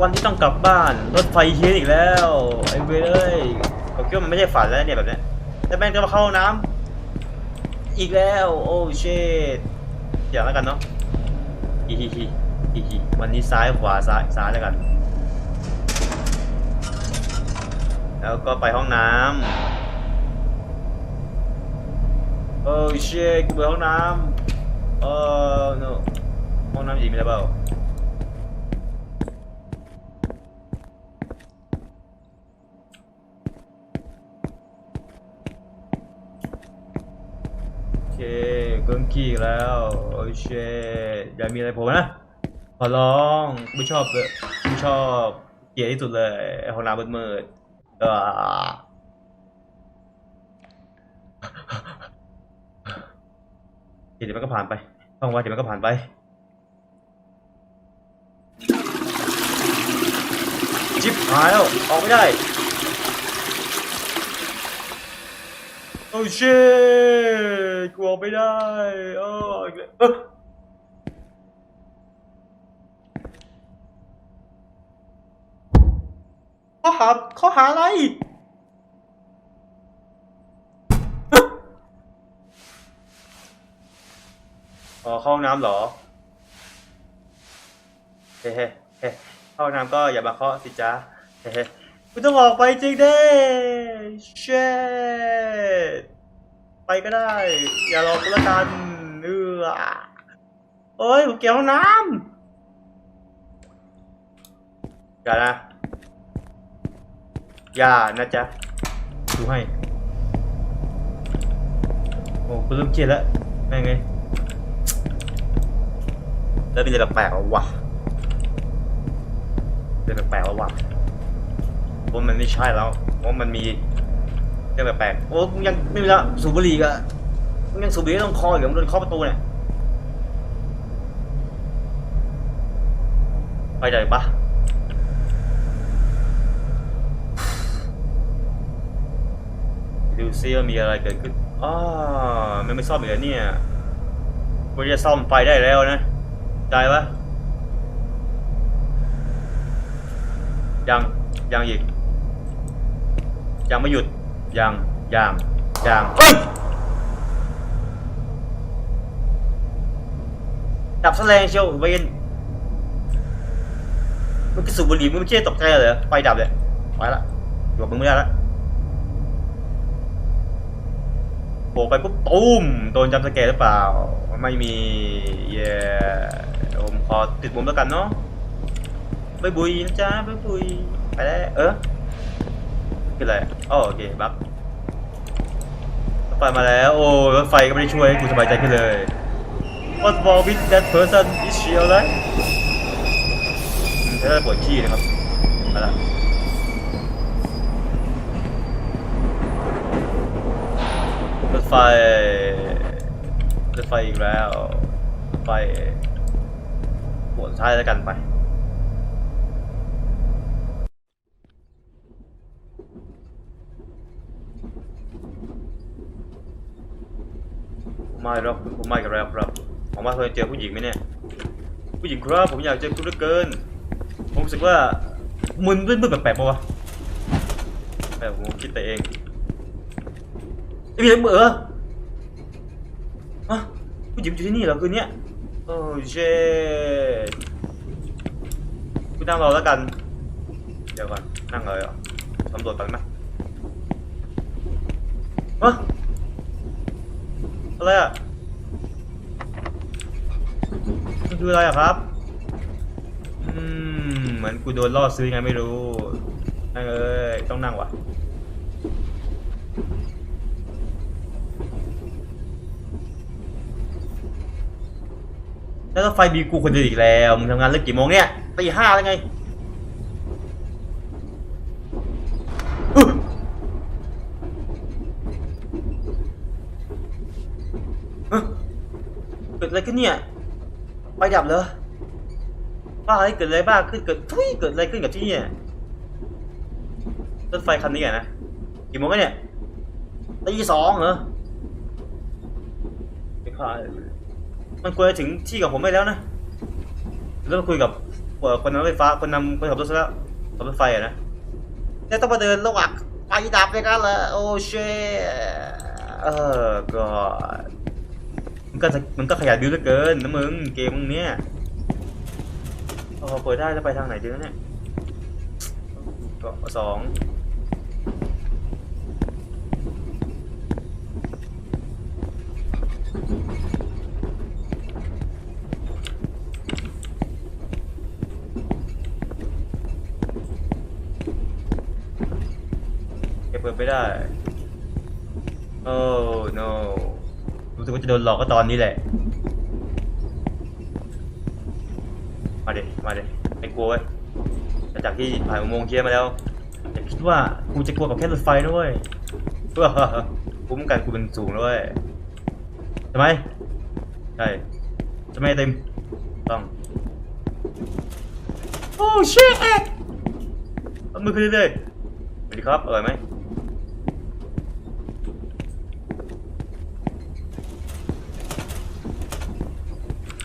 วันที่ต้องกลับบ้าน รถไฟเฮียนอีกแล้วไอ้เว้ยเอ้ยผมคิดว่ามันไม่ใช่ฝันแล้วเนี่ยแบบเนี้ยแต่แม่งจะมาเข้าห้องน้ำอีกแล้ว โอ้เชดอย่างแล้วกันเนาะฮิฮิฮิฮิฮิวันนี้ซ้ายขวาซ้ายซ้ายแล้วกัน แล้วก็ไปห้องน้ำโอ้เชดกูไปห้องน้ำเออ no ห้องน้ำหญิงมีอะไรเปล่า เคเกินขี้อีกแล้ว โอเชอย่ามีอะไรผมนะ ขอร้องไม่ชอบเลยไม่ชอบเกลียดที่สุดเลยห้องน้ำมืดๆเออเดี๋ยวมันก็ผ่านไปห้องว่าเดี๋ยวมันก็ผ่านไปจิบหายแล้วออกไม่ได้ โอ้เชดกูออกไม่ได้เอออีกแล้วเอ้อข้อหาข้อหาอะไร อ๋อเข้าห้องน้ำเหรอ เฮ้เฮ้เฮ้เข้าห้องน้ำก็อย่ามาเคาะสิจ๊ะเฮ้เฮ้ กูต้องออกไปจริงเด้เชดไปก็ได้ อย่ารอกูละกันเออโอ้ยผมเกี่ยวห้องน้ำอย่านะ อย่านะจ๊ะ ดูให้ โอ้กูเริ่มเครียดแล้วแม่งไงเริ่มมีอะไรแปลกๆแล้ววะเริ่มแปลกๆแล้ววะ ว่ามันไม่ใช่แล้วว่ามันมีเรื่องแปลกๆโอ้มึงยังไม่มีละสูบบุหรี่กะยังสูบบุหรี่ต้องคออยู่มึงโดนเคาะประตูเนี่ยไปได้ปะดูซิว่ามีอะไรเกิดขึ้นอ้ามันไม่ซ่อมอีกแล้วเนี่ยควรจะซ่อมไฟได้แล้วนะใจปะยังยังอีก ยังไม่หยุด ยังยังยังเฮ้ยดับแสลงเชียวเวนมึงกระสุนบุหรี่มึงไม่ใช่ตกใจเหรอไฟดับเลยไปละอยู่กับมึงไม่ได้ละโผล่ไปปุ๊บตุ้มโดนจับสแกร์หรือเปล่า ไม่มีเย้ผมขอติดมุมแล้วกันเนาะบายบุยนะจ๊ะบายบุยไปแล้วเออ คืออะไรอ๋อโอเคบัฟรถไฟมาแล้ว โอ้รถไฟก็ไม่ได้ช่วยให้กูสบายใจขึ้นเลย What's wrong with that person is she alright อืมถ้าปวดขี้นะครับมาละรถไฟรถไฟอีกแล้วรถไฟปวดท้ายแล้วกันไป ไม่หรอกผมไม่กับแล้วครับผมว่าเคยเจอผู้หญิงไหมเนี่ย ผู้หญิงครับผมอยากเจอคุณเหลือเกิน ผมรู้สึกว่ามึนมึนมึนแปลกๆปะวะแต่ผมคิดไปเองไอ้พี่เหมือฮะผู้หญิงอยู่ที่นี่เหรอคืนนี้โอ้เชดคุณนั่งรอแล้วกัน เดี๋ยวก่อนนั่งเลยเหรอตำรวจไปไหมฮะ อะไรอะมันคืออะไรอะครับ อืม เหมือนกูโดนล่อซื้อไงไม่รู้นั่งเอ้ย ต้องนั่งว่ะ แล้วไฟมีกูคนเดียวอีกแล้ว มึงทำงานเลิกกี่โมงเนี่ยตีห้าแล้วไงอึ๊ะ ฮะเกิด อะไรขึ้นเนี่ยไฟดับเหรอบ้าอะไรเกิดอะไรบ้าขึ้นเกิดทุยเกิดอะไรขึ้นกับที่เนี่ยรถไฟคันนี้อะนะกี่โมงแล้วเนี่ยตีสองเหรอไม่ค่ามันควรจะถึงที่กับผมไปแล้วนะแล้วมคุยกับคนนำรถไฟฟ้าคนนำคนขับรถแล้วขับรถไฟอะนะแล้วต้องมาเดินระหว่างไฟดับเลยกันเหรอโอ้เชเออก็ มันก็มันก็ขยันบิวเหลือเกินนะมึงเกมมึงเนี้ยโอ้เปิดได้แล้วไปทางไหนดีวะเนี่ยก็สองแกเปิดไม่ได้ โอ้ no รู้สึกว่าจะโดนหลอกก็ตอนนี้แหละ มาเด็มาเด็ไม่กลัวเว้ยแต่จากที่ผ่านอุโมงค์เคียมาแล้วอย่าคิดว่ากูจะกลัวกับแค่รถไฟนะเว้ยเพื่อคุ้มกันกูเป็นสูงแล้วยใช่ไหมใช่ใช่ไหมเต็มต้องโอ้เชฟเอามือขึ้นเรื่อยๆสวัสดีครับอร่อยไหม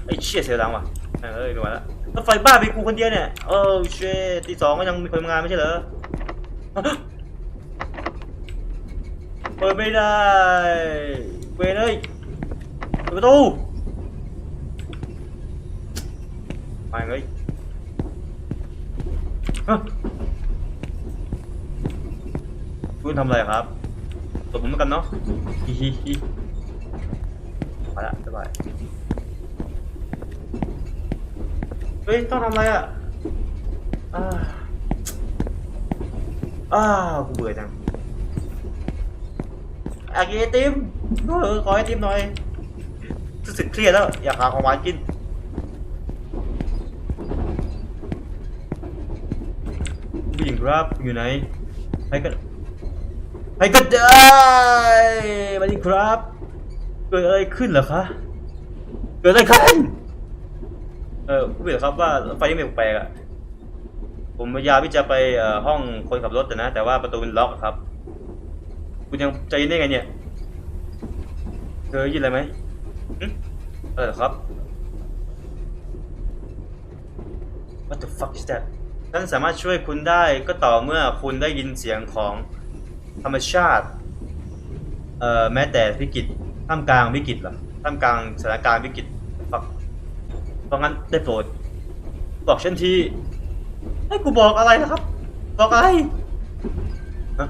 ไอ้เชี่ยเสียดังว่ะเอ้ยไม่ไหวละรถไฟบ้าไปกูคนเดียวเนี่ยโอ้เชี่ยตีสองก็ยังมีคนทำงานไม่ใช่เหรอเปิดไม่ได้เวยเลยเปิดประตูมาเลยคุณทำอะไรครับตบผมกันเนาะฮิฮิฮิมาละบ๊ายบาย เฮ้ย ต้องทำอะไรอะอ่าอ้าวกูเบื่อจังอยากกินไอติมเออขอไอติมหน่อยรู้สึกเครียดแล้ว อยากหาของหวานกิน ผู้หญิงครับอยู่ไหนใครก็ใครก็ได้สวัสดีครับ เกิดอะไรขึ้นเหรอคะ เกิดอะไรขึ้น เออผู้เห็นครับว่าไฟนี่มันแปลกๆอะผมพยายามที่จะไปเอ่อห้องคนขับรถแต่นะ แต่ว่าประตูมันล็อกอะครับ คุณยังใจเย็นได้ไงเนี่ย เธอยินอะไรไหมหึเออครับ What the fuck is that ฉันสามารถช่วยคุณได้ก็ต่อเมื่อคุณได้ยินเสียงของธรรมชาติ เอ่อแม้แต่วิกฤตท่ามกลางวิกฤตเหรอท่ามกลางสถานการณ์วิกฤต เพราะงั้นได้โปรดบอกฉันทีให้กูบอกอะไรนะครับ บอกอะไรฮะ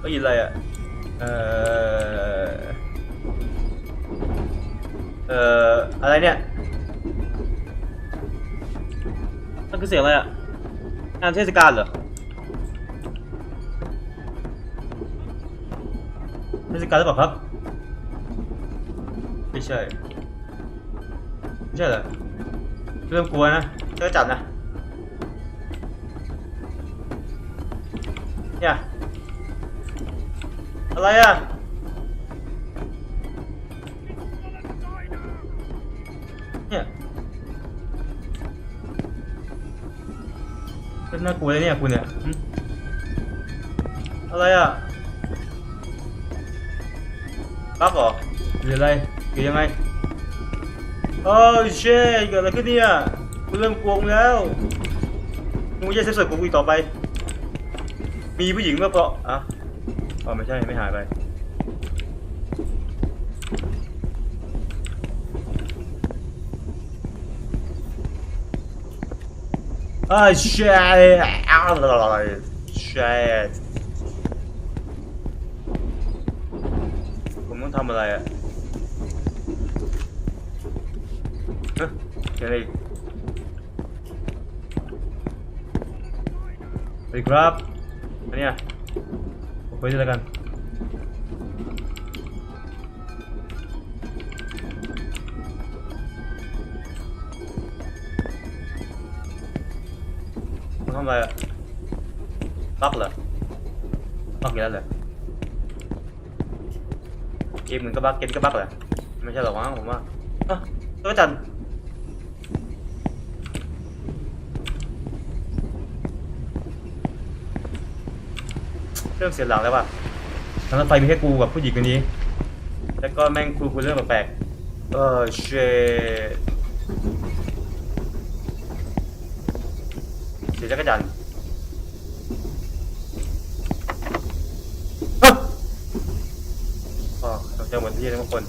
ได้ยินอะไรอะ เอ่อ เอ่อ อะไรเนี่ยนั่นคือเสียงอะไรอะงานเทศกาลเหรอ เทศกาลหรือเปล่าครับ ไม่ใช่ ไม่ใช่เหรอ เริ่มกลัวนะเจอจับนะเนี่ยอะไรอะเนี่ยเริ่มน่ากลัวเลยเนี่ยคุณเนี่ยอะไรอะ บักเหรอหรืออะไรหรือยังไงโอ้เช่เกิดอะไรขึ้นเนี่ยกูเริ่มกลัวมึงแล้วมึงไม่ใช่เซฟเซอร์กูอีกต่อไป มีผู้หญิงเมื่อเพราะอะอ๋อไม่ใช่ไม่หายไปอ่าเช่อ้าวเช่ ผม ต้องทำอะไรอะฮะอะไรอีกสวัสดีครับอันเนี้ยผมไปด้วยแล้วกันมึงทำอะไรอะบักเหรอบักอีกแล้วเหรอ เกมมึงก็บักเกมก็บักแหละไม่ใช่หรอกมั้งผมว่าอะตัวจันเริ่มเสียหลังแล้วป่ะทางรถไฟมีแค่กูกับผู้หญิงคนนี้ แล้วก็แม่งคุยคุยเรื่องแปลกเออเชเสียจักรจันทร์ฮะ อ๋อหมดที่ทุกคน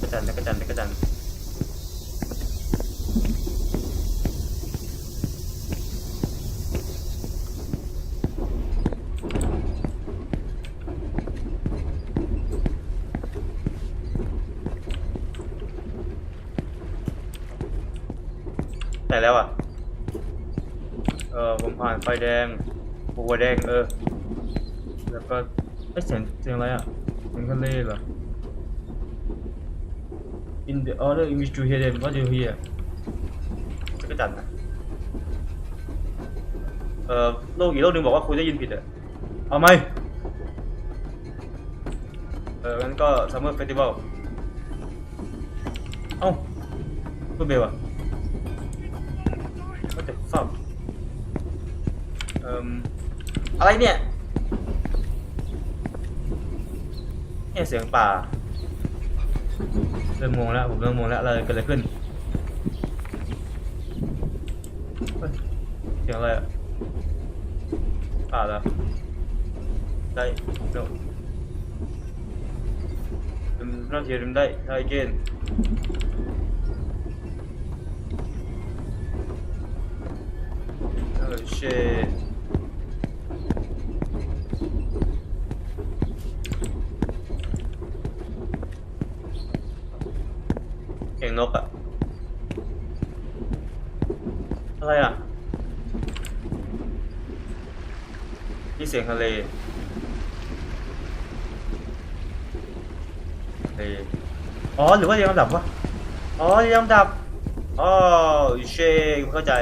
กระจันทร์จักรจันทร์จักรจันทร์ไหนแล้วอะ เออผมผ่านไฟแดงหัวแดงเออ แล้วก็เอ้เสียงเสียงอะไรอะ ทะเลเหรอ In the order in which you hear them what do you hear จักรจันทร์นะเอ่อโลกอีกโลกหนึ่งบอกว่าคุณได้ยินผิดอะเอาไหมเอองั้นก็ Summer Festival เอ้ารูปเบลอะ What the fuck เอ่มอะไรเนี่ย เนี่ยเสียงป่า เริ่มงงแล้ว ผมเริ่มงงแล้วอะไรเกิดอะไรขึ้นเฮ้ยเสียงอะไรอะป่าเหรอได้เดี๋ยวอืมน่าเสียดได้ได้เกณฑ์เออเชดเสียงนกอะ อะไรอะนี่เสียงทะเลทะเลอ๋อหรือว่าเรียงลำดับวะอ๋อเรียงลำดับอ๋อเชคเข้าใจ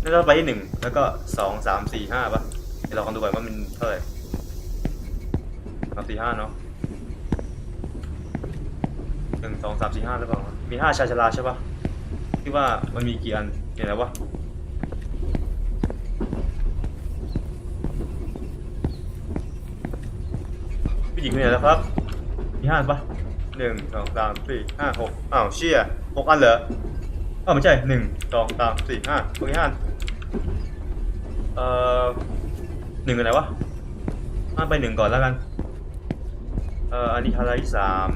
แล้วเราไปที่หนึ่งแล้วก็สองสามสี่ห้าปะเดี๋ยวเราลองดูก่อนว่ามันเท่าไหร่สามสี่ห้าเนาะหนึ่งสองสามสี่ห้าหรือเปล่ามีห้าชาชลาใช่ปะที่ว่ามันมีกี่อัน เห็นแล้ววะผู้หญิงคนไหนแล้วครับ มีห้าอันปะหนึ่งสองสามสี่ห้าหกอ้าวเชี่ยหกอันเหรออ้าวไม่ใช่หนึ่งสองสามสี่ห้าโอเคห้าอันเอ่อหนึ่งอันไหนวะห้าไปหนึ่งก่อนแล้วกัน เอ่ออันนี้ทาราที่สาม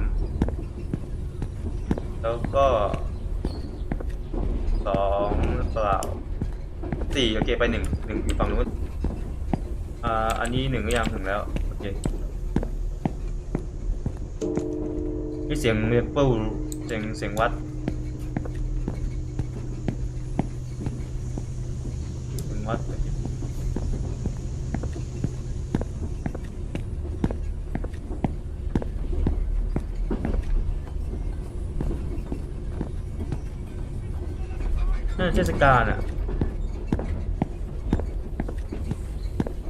แล้วก็ สองหรือเปล่าสี่โอเคไปหนึ่งหนึ่งอยู่ฝั่งนู้นอ่าอันนี้หนึ่งก็ยังถึงแล้วโอเคมีเสียงเมเปิลเสียงเสียงวัดเสียงวัดน่าจะ เทศกาลอะ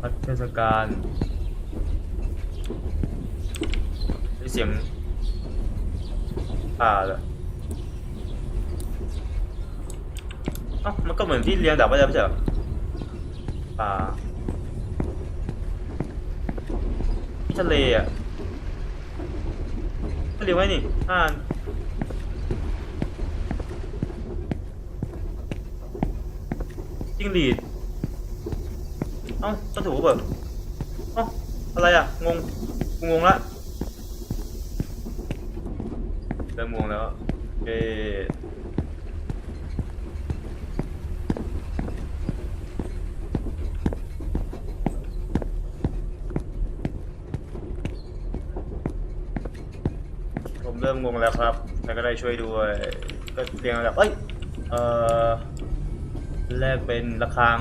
วัดเทศกาลมีเสียงป่าเหรอเอ้ามันก็เหมือนที่เรียงดับไว้แล้วไม่ใช่เหรอป่าที่ทะเลอะก็เรียงไว้นี่ห้าน จิ้งหรีดเอ้าก็ถูกเปล่าเอ้าอะไรอะ งงกูงงละเริ่มงงแล้วเอผมเริ่มงงแล้วครับ แล้วก็ได้ช่วยด้วย ก็เรียงลำดับเอ้ย เอ่อ แรกเป็นระฆัง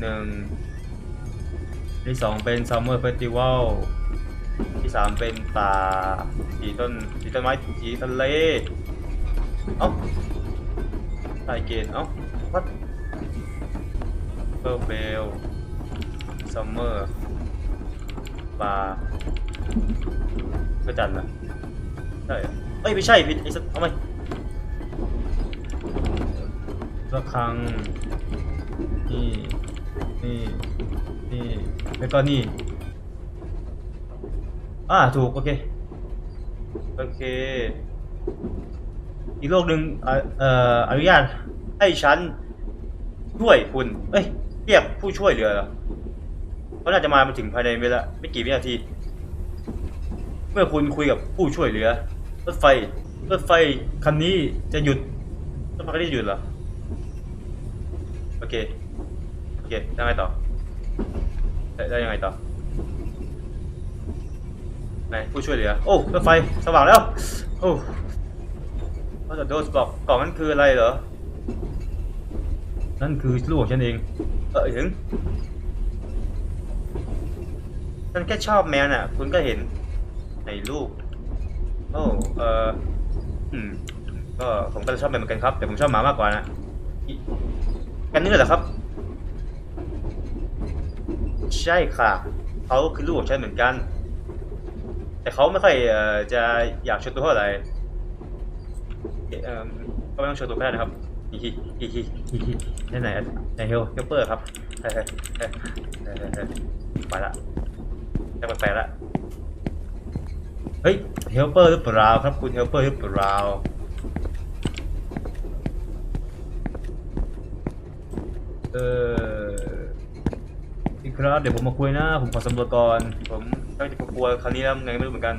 หนึ่งที่สองเป็น Summer Festival ที่สามเป็นป่าสีต้นสีต้นไม้สีทะเลเอ้าไทยเกณฑ์เอ้าวัดเปอร์เบลซัมเมอร์ป่าพระจันทร์นะใช่เอ้ยไม่ใช่ผิดไอ้สัสเอาไหมระฆัง นี่นี่นี่แล้วก็นี่อ่าถูกโอเคโอเค อีกโลกหนึ่งเอ่อเอ่ออนุญาตให้ฉันช่วยคุณ เอ้ยเรียกผู้ช่วยเหลือเหรอเขาน่าจะมามาถึงภายในเวลาไม่กี่วินาที เมื่อคุณคุยกับผู้ช่วยเหลือ รถไฟ รถไฟคันนี้จะหยุดรถไฟคันนี้หยุดเหรอ โอเค โอเคได้ไงต่อได้ได้ยังไงต่อไหนผู้ช่วยเหลือ โอ้รถไฟสว่างแล้ว โอ้เขาจะโดสบอกกล่องนั้นคืออะไรเหรอ นั่นคือลูกของฉันเอง เออถึงฉันแค่ชอบแมวน่ะ คุณก็เห็นในรูปโอ้ เอออืม ก็ผมก็ชอบแมวเหมือนกันครับ แต่ผมชอบหมามากกว่านะ กันนี่เหรอครับ ใช่ค่ะ เขาคือลูกของฉันเหมือนกัน แต่เขาไม่ค่อยเอ่อจะอยากโชว์ตัวเท่าไหร่เอ่อก็ไม่ต้องโชว์ตัวก็ได้นะครับฮิฮิฮิฮิฮิฮิที่ไหนอะในเฮลเฮลเปอร์ครับเฮ้ยเฮ้ยเฮ้ยไปละจะแปละเฮ้ยเฮลเปอร์หรือเปล่าครับคุณเฮลเปอร์หรือเปล่าเออ พี่ครับเดี๋ยวผมมาคุยนะผมขอสำรวจก่อน ผมตั้งใจกลัวคราวนี้แล้วไงไม่รู้เหมือนกัน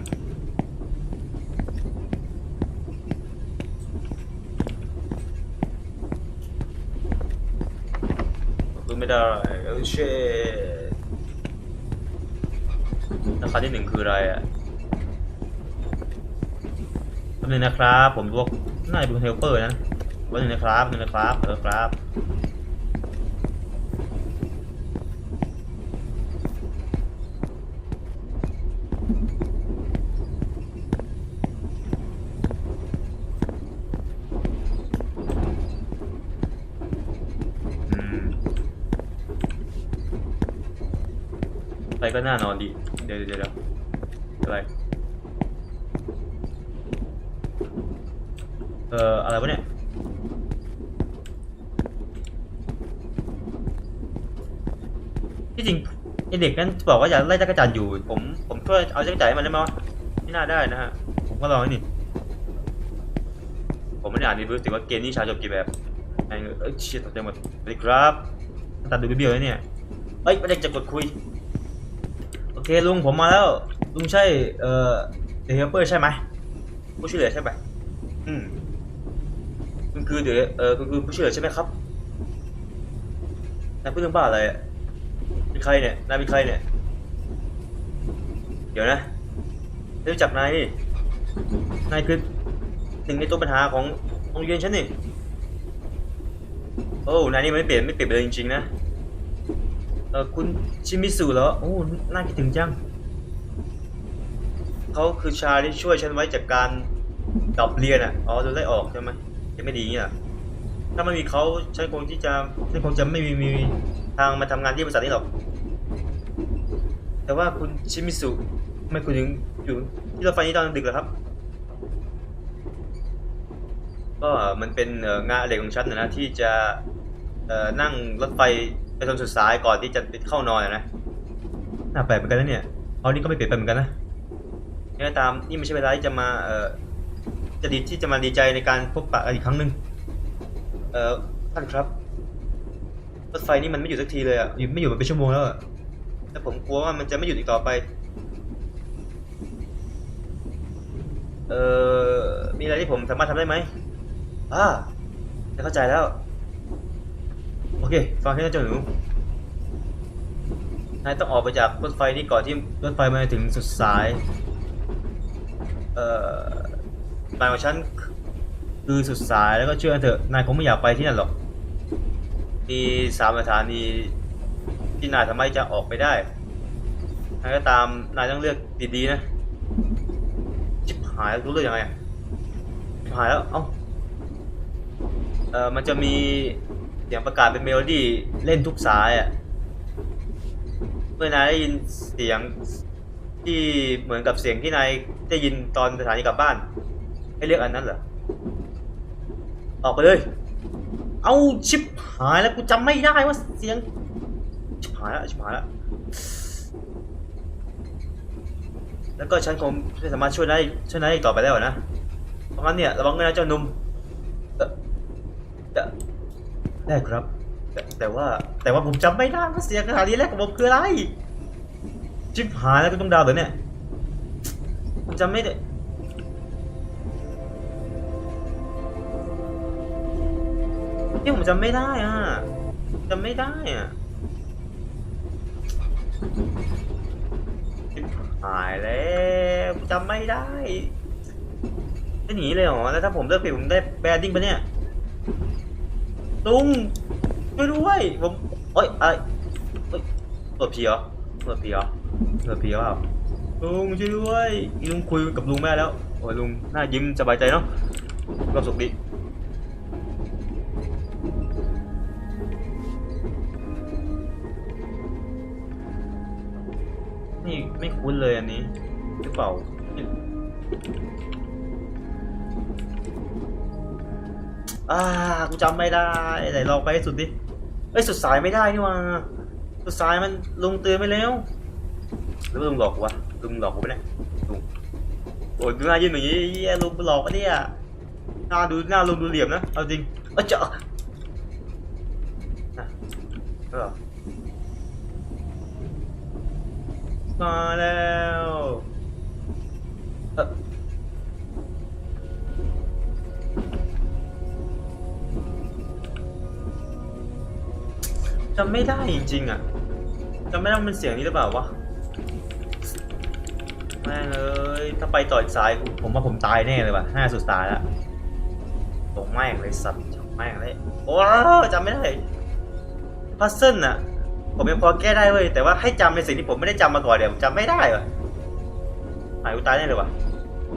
รู้ไม่ได้เออเช่ราคาที่หนึ่งคืออะไรอะแป๊บนึงนะครับ ผมรู้ว่าน่าจะเป็นเฮลเปอร์นะวันหนึ่งนะครับหนึ่งนะครับเออครับ อืมไป ก็น่านอนดี เดี๋ยวเดี๋ยวเอะไร เอ่อ อะไรวะเนี่ย ที่จริงไอเด็กนั้นบอกว่าอยากไล่จักรจันอยู่ ผม ผมช่วยเอาจักรจันให้มันได้ไหมวะไม่น่าได้นะฮะ ผมก็ลองนี่ ผมไม่ได้อ่านรีวิวแต่ว่าเกมนี้ชาจบกี่แบบไอ้เอ้ยเชี่ยตกใจหมดสวัสดีครับตัดดูเบี้ยวเลยเนี่ยเอ้ยไม่ได้จะกดคุย เคลุงผมมาแล้ว ลุงใช่ เอ่อเดเฮลเปอร์ใช่ไหมผู้ช่วยเหลือใช่ไหมอืมคุณคือเดี๋ยวเออคุณคือผู้ช่วยเหลือใช่ไหมครับนายพูดเรื่องบ้าอะไรอะเป็นใครเนี่ยนายเป็นใครเนี่ย เดี๋ยวนะไม่รู้จักนายนี่นายคือหนึ่งในตัวปัญหาของโรงเรียนฉันนี่โอ้นายนี่ไม่เปลี่ยนไม่เปลี่ยนไปเลยจริงๆนะ ออคุณชิมิสุเหรอโอ้น่าคิดถึงจังเขาคือชาที่ช่วยฉันไว้จากการดรอปเรียนอะอ๋อโดนไล่ออกใช่ไหมจะไม่ดีอย่างเงี้ยเหรอถ้าไม่มีเขาฉันคงที่จะฉันคงจะไม่มีมีทางมาทำงานที่บริษัทนี้หรอก แต่ว่าคุณชิมิสุทำไมคุณถึงอยู่ที่รถไฟนี้ตอนดึกเหรอครับ ก็มันเป็นงานอดิเรกของฉันนะที่จะนั่งรถไฟ ไปจนสุดสายก่อนที่จะไปเข้านอนอะนะน่าแปลกเหมือนกันนะเนี่ยเอานี่ก็ไม่เปลี่ยนไปเหมือนกันนะยังไงตามนี่ไม่ใช่เวลาที่จะมาเอ่อจะดีที่จะมาดีใจในการพบปะอีกครั้งหนึ่งเอ่อท่านครับรถไฟนี่มันไม่หยุดสักทีเลยอะไม่อยู่มาเป็นชั่วโมงแล้วอะแต่ผมกลัวว่ามันจะไม่หยุดอีกต่อไป เอ่อมีอะไรที่ผมสามารถทำได้ไหมอ่าเข้าใจแล้ว โอเคฟังให้นะเจ้าหนูนายต้องออกไปจากรถไฟนี้ก่อนที่รถไฟมันจะถึงสุดสาย เอ่อนายของฉันคือสุดสายแล้วก็เชื่อเถอะ นายคงไม่อยากไปที่นั่นหรอก มีสามสถานีที่นายทำไมจะออกไปได้นายก็ตามนายต้องเลือกดีๆนะชิบหายรู้เรื่องยังไงอะชิบหายแล้ว เอ้า เอ่อ มันจะมี เสียงประกาศเป็นเมโลดี้เล่นทุกสายอะ เมื่อนายได้ยินเสียงที่เหมือนกับเสียงที่นายได้ยินตอนสถานีกลับบ้าน ให้เรียกอันนั้นเหรอ ออกไปเลย เอาชิบหายแล้วกูจำไม่ได้ว่าเสียง ชิบหายแล้วชิบหายแล้วแล้วก็ฉันคงไม่สามารถช่วยได้ช่วยได้อีกต่อไปแล้วนะ เพราะงั้นเนี่ยระวังด้วยนะเจ้าหนุ่มเอ่อเอ่อ ได้ครับ แต่แต่ว่าแต่ว่าผมจำไม่ได้ว่าเสียงขนาดนี้แรกของผมคืออะไรชิบหายแล้วก็ต้องดาวเหรอเนี่ยผมจำไม่ได้นี่ผมจำไม่ได้อะจำไม่ได้อะชิบหายแล้วจำไม่ได้จะหนีเลยเหรอแล้วถ้าผมเลิกผิดผมได้แบดดิ้งปะเนี่ย ลุงช่วยด้วยผมเอ้ยอะไรเอ้ยเปิดผีเหรอเปิดผีเหรอเปิดผีเหรอเปล่าลุงช่วยด้วยลุงคุยกับลุงแม่แล้วโอ้ยลุงหน้ายิ้มสบายใจเนาะก็สุขดีนี่ไม่คุ้นเลยอันนี้หรือเปล่า อ่ากูจำไม่ได้ไหนลองไปให้สุดดิเอ้ยสุดสายไม่ได้นี่หว่าสุดสายมันลุงเตือนไปแล้วหรือว่าลุงหลอกกูวะลุงหลอกกูไปะเนี่ยลุงโอ้ยดูหน้ายิ้มอย่างนี้เหี้ยลุงหลอกปะเนี่ยหน้าดูหน้าลุงดูเหลี่ยมนะเอาจริงเอ้ยเจ้านะเออมาแล้ว จำไม่ได้จริงๆอะจำไม่ได้มันเสียงนี้หรือเปล่าวะแม่งเอ้ยถ้าไปต่ออีกสายผมว่าผมตายแน่เลยว่ะห้าสุดตายแล้วตรงแม่งเลยสัตว์แม่งเลยโอ้จำไม่ได้พัซเซิลน่ะ ผมยังพอแก้ได้เว้ยแต่ว่าให้จำในสิ่งที่ผมไม่ได้จำมาก่อนเดี๋ยวผมจำไม่ได้ว่ะหายกูตายแน่เลยว่ะ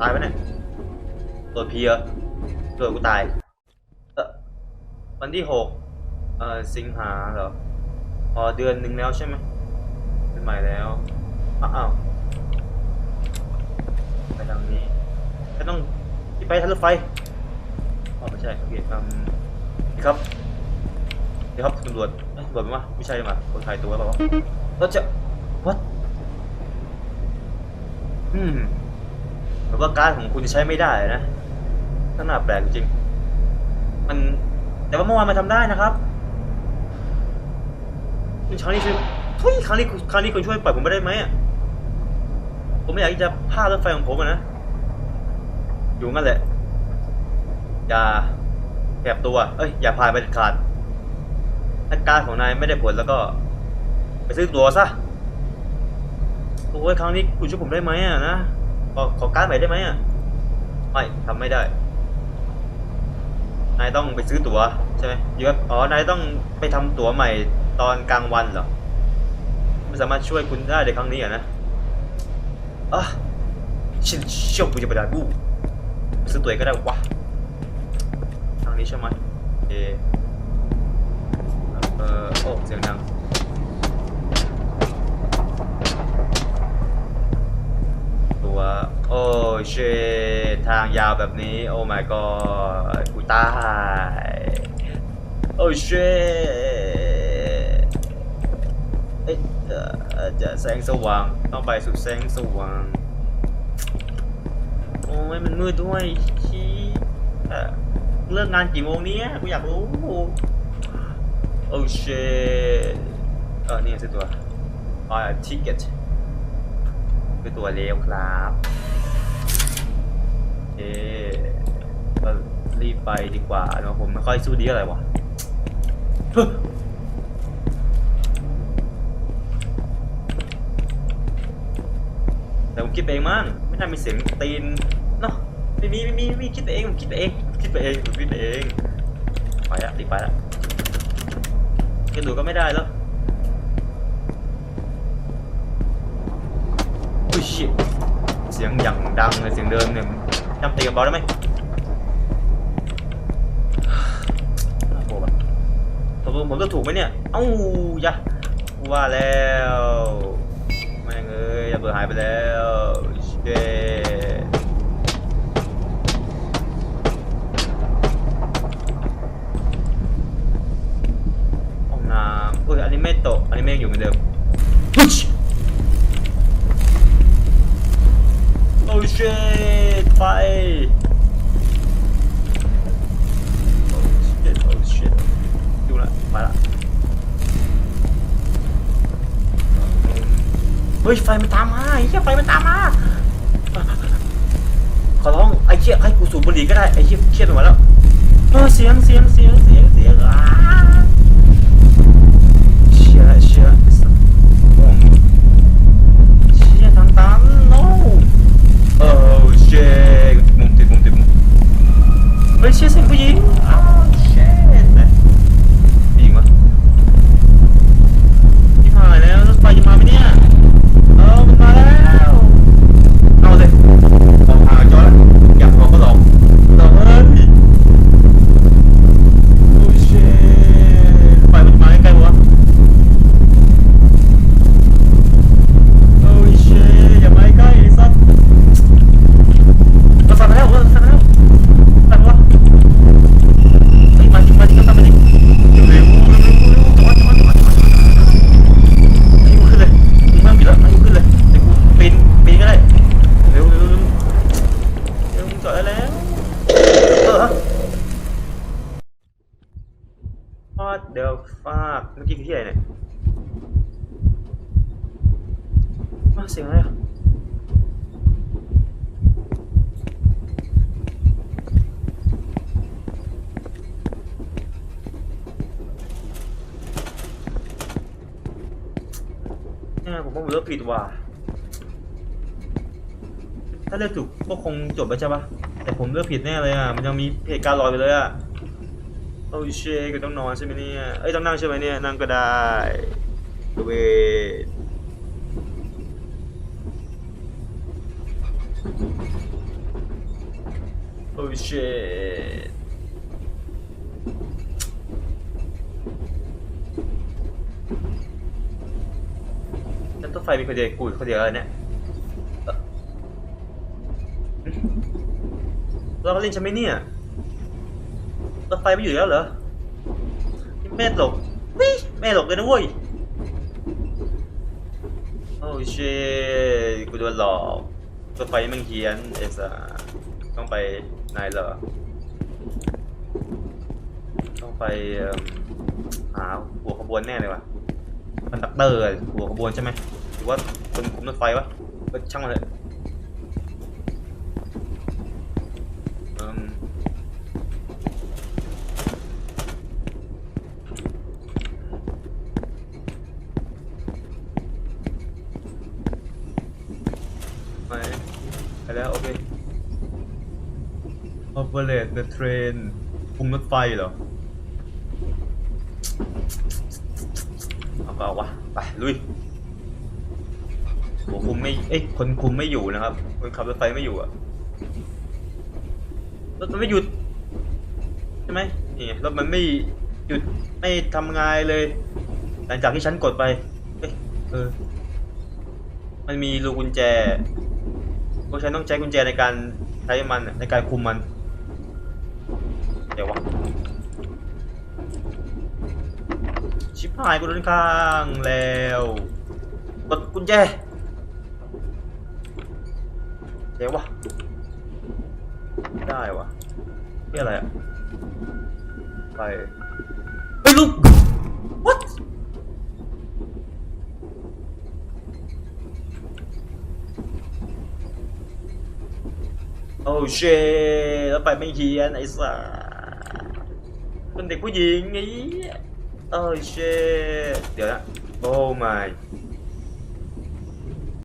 ตายไปเนี่ยตัวพีเหรอตัวกูตายเออวันที่หกเอ่อสิงหาเหรอ พอเดือนหนึ่งแล้วใช่ไหมเป็นใหม่แล้วอ้าวไปทางนี้ไม่ต้องไปทางรถไฟอ๋อไม่ใช่โอเคครับนี่ครับเดี๋ยวครับตำรวจเอ้ยตำรวจไหมวะไม่ใช่มาคนถ่ายตัวเปล่าวะเราจะ what อืมแปลว่าการของคุณจะใช้ไม่ได้นะขนาดแปลกจริง มันแต่ว่าเมื่อวานมันทำได้นะครับ คุณครั้งนี้ช่วยทุยครั้งนี้ครั้งนี้คุณช่วยปล่อยผมไปได้ไหมอะผมไม่อยากที่จะพลาดรถไฟของผมอะนะอยู่งั้นแหละ อย่าแอบตัว เอ้ย อย่าพายไปเด็ดขาดถ้าการของนายไม่ได้ผลแล้วก็ ไปซื้อตั๋วซะโอ้ยครั้งนี้คุณช่วยผมได้ไหมอะนะขอขอการใหม่ได้ไหมอะไม่ทำไม่ได้นายต้องไปซื้อตั๋วใช่ไหมยูเอฟอ๋อนายต้องไปทำตั๋วใหม่ ตอนกลางวันเหรอไม่สามารถช่วยคุณได้ในครั้งนี้อะนะอะฉันเชื่อกูจะไปได้บูซื้อตัวเองก็ได้วะทางนี้ใช่ไหมโอเคเออโอ้เสียงดังตัวโอ้เชทางยาวแบบนี้ โอ้ my god กูตาย โอ้เช เอ๊ะจะแสงสว่างต้องไปสู่แสงสว่าง โอ้ยมันมืดด้วยชี้เอ่อเลิกงานกี่โมงเนี้ยกูอยากรู้ โอ้ shit เออนี่คือตัว buy a ticket คือตัวเลี้ยวครับเอ๊ก็รีบไปดีกว่าเนอะผมไม่ค่อยสู้ดีอะไรวะเฮ้ยแต่ ผมคิดไปเองมั้งไม่น่ามีเสียงตีนเนาะไม่มีไม่มีไม่มีคิดไปเองผมคิดไปเองคิดไปเองผมคิดไปเองไปละรีบไปละกระดูก็ไม่ได้แล้วอุ้ยชิเสียงอย่างดังเลยเสียงเดินเนี่ยจำตีกับบอลได้ไหมน่ากลัวว่ะผมผมจะถูกไหมเนี่ย เอ้ายะว่าแล้ว เบิดหายไปแล้วเช่ห้องน้ำอุ้ยอันนี้ไม่ตก อันนี้ไม่อยู่เหมือนเดิมโอ้ยเช่ไป Oh shit, oh shit. Do not, para ไปละเฮ้ยไฟมันตามมาไอ้เหี้ยไฟมันตามมาขอร้องไอ้เชี่ยให้กูสูบบุหรี่ก็ได้ไอ้เชี่ยเครียดไปหมดแล้วเออเสียงเสียงเสียงเสียงเสียงอ้าเชี่ยเชี่ยไอ้สัสโอ้เชี่ยทางตัน no เออเชี่ยติดมุมติดมุมติดมุมเฮ้ยเชี่ยเสียงผู้หญิงอ้าวเชี่ยไหนผู้หญิงวะที่ผ่านแล้วรถไฟจะมาไหม ว่าผมเลือกผิดว่ะถ้าเลือกถูกก็คงจบแล้วใช่ปะแต่ผมเลือกผิดแน่เลยอะ มันยังมีเหตุการณ์ลอยไปเลยอะโอ้ยเชยก็ต้องนอนใช่ไหมเนี่ย เอ้ยต้องนั่งใช่ไหมเนี่ย นั่งก็ได้เวทโอ้ยเชยนั่นต้องไฟ มีคนเดียวกูคนเดียวเนี่ยเราก็เล่นใช่ไหมเนี่ยรถไฟไม่อยู่แล้วเหรอแม่หลบวิแม่หลบเลยนะเว้ยโอ้เชกูโดนหลอกรถไฟมันเฮียนเอสาต้องไปไหนเหรอต้องไปหาหัวขบวนแน่เลยว่ะมันดักเตอร์อะหัวขบวนใช่ไหม ว่าคนคุมรถไฟวะก็ช่างมันเลยเอิ่มไปไปแล้ว โอเค operate the train คุมรถไฟเหรอ เอาก็เอาวะ ไป ลุย หัวคุมไม่เอ้ยคนคุมไม่อยู่นะครับ คนขับรถไฟไม่อยู่อะรถมันไม่หยุดใช่ไหมนี่รถมันไม่หยุดไม่ทำงานเลย หลังจากที่ฉันกดไปเอ้ยเออ มันมีรูกุญแจพวกฉันต้องใช้กุญแจในการใช้มันในการคุมมัน เดี๋ยววะชิบหายกูโดนข้างแล้วกดกุญแจ เดี๋ยววะได้วะนี่อะไรอะ ไปไปลุก what โอ้เชแล้วไปไม่เฮียนไอ้สัสเป็นเด็กผู้หญิงไงโอ้เชเดี๋ยวนะ โอ้ my